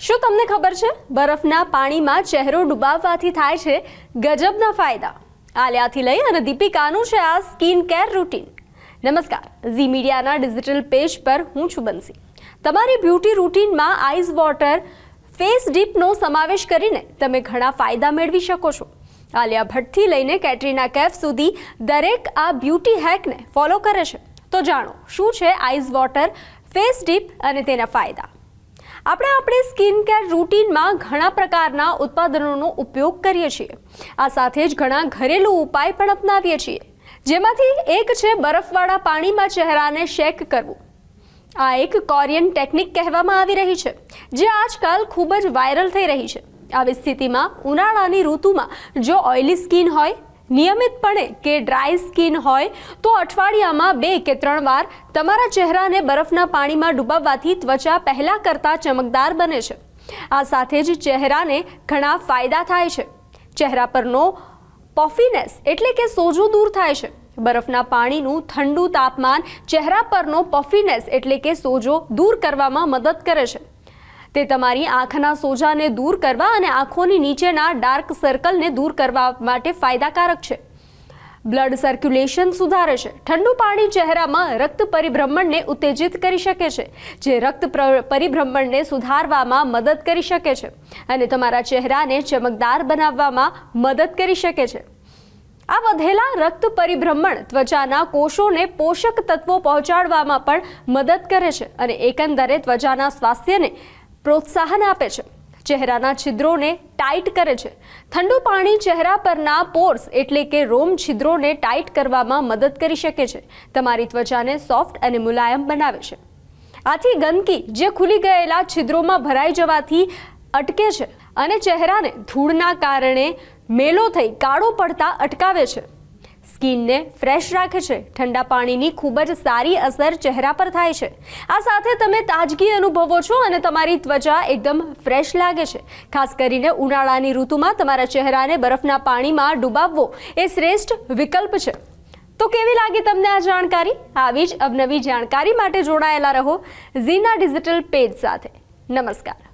શું તમને ખબર છે? બરફના પાણીમાં ચહેરો ડુબાવવાથી થાય છે ગજબના ફાયદા. આલિયાથી લઈ અને દીપિકાનું છે આ સ્કિન કેર રૂટીન. નમસ્કાર, ઝી મીડિયાના ડિજિટલ પેજ પર હું છું બંસી. તમારી બ્યુટી રૂટીનમાં આઈઝ વોટર, ફેસ ડીપનો સમાવેશ કરીને તમે ઘણા ફાયદા મેળવી શકો છો. આલિયા ભટ્ટથી લઈને કેટરીના કેફ સુધી દરેક આ બ્યુટી હેકને ફોલો કરે છે. તો જાણો, શું છે આઈઝ વોટર, ફેસ ડીપ અને તેના ફાયદા? આપણે આપણી સ્કિન કેર રૂટીનમાં ઘણા પ્રકારના ઉત્પાદનોનો ઉપયોગ કરીએ છીએ. આ સાથે જ ઘણા ઘરેલુ ઉપાય પણ અપનાવીએ છીએ. જેમાંથી એક છે બરફવાળા પાણીમાં ચહેરાને શેક કરવું. આ એક કોરિયન ટેકનિક કહેવામાં આવી રહી છે, જે આજકાલ ખૂબ જ વાયરલ થઈ રહી છે. આવી સ્થિતિમાં ઉનાળાની ઋતુમાં જો ઓઇલી સ્કિન હોય નિયમિતપણે કે ડ્રાય સ્કિન હોય, તો અઠવાડિયામાં બે કે ત્રણ વાર તમારા ચહેરાને બરફના પાણીમાં ડૂબાવવાથી ત્વચા પહેલાં કરતાં ચમકદાર બને છે. આ સાથે જ ચહેરાને ઘણા ફાયદા થાય છે. ચહેરા પરનો પોફીનેસ એટલે કે સોજો દૂર થાય છે. બરફના પાણીનું ઠંડુ તાપમાન ચહેરા પરનો પોફીનેસ એટલે કે સોજો દૂર કરવામાં મદદ કરે છે. તે તમારી આંખના સોજાને દૂર કરવા અને આંખોની નીચેના ડાર્ક સર્કલને દૂર કરવા માટે ફાયદાકારક છે. બ્લડ સર્ક્યુલેશન સુધારે છે. ઠંડુ પાણી ચહેરામાં રક્ત પરિભ્રમણને ઉત્તેજિત કરી શકે છે, જે રક્ત પરિભ્રમણને સુધારવામાં મદદ કરી શકે છે અને તમારા ચહેરાને ચમકદાર બનાવવામાં મદદ કરી શકે છે. આ વધેલા રક્ત પરિભ્રમણ ત્વચાના કોષોને પોષક તત્વો પહોંચાડવામાં પણ મદદ કરે છે અને એકંદરે ત્વચાના સ્વાસ્થ્યને પ્રોત્સાહન આપે છે. ચહેરાના છિદ્રોને ટાઈટ કરે છે. ઠંડુ પાણી ચહેરા પરના પોર્સ એટલે કે રોમ છિદ્રોને ટાઈટ કરવામાં મદદ કરી શકે છે. તમારી ત્વચાને સોફ્ટ અને મુલાયમ બનાવે છે. આથી ગંદકી જે ખુલી ગયેલા છિદ્રોમાં ભરાઈ જવાથી અટકે છે અને ચહેરાને ધૂળના કારણે મેલો થઈ, કાળો પડતા અટકાવે છે. સ્કિનને ફ્રેશ રાખે છે. ઠંડા પાણીની ખૂબ જ સારી અસર ચહેરા પર થાય છે. આ સાથે તમે તાજગી અનુભવો છો અને તમારી ત્વચા એકદમ ફ્રેશ લાગે છે. ખાસ કરીને ઉનાળાની ઋતુમાં તમારા ચહેરાને બરફના પાણીમાં ડુબાવવો એ શ્રેષ્ઠ વિકલ્પ છે. તો કેવી લાગી તમને આ જાણકારી? આવી જ અવનવી જાણકારી માટે જોડાયેલા રહો ઝીના ડિજિટલ પેજ સાથે. નમસ્કાર.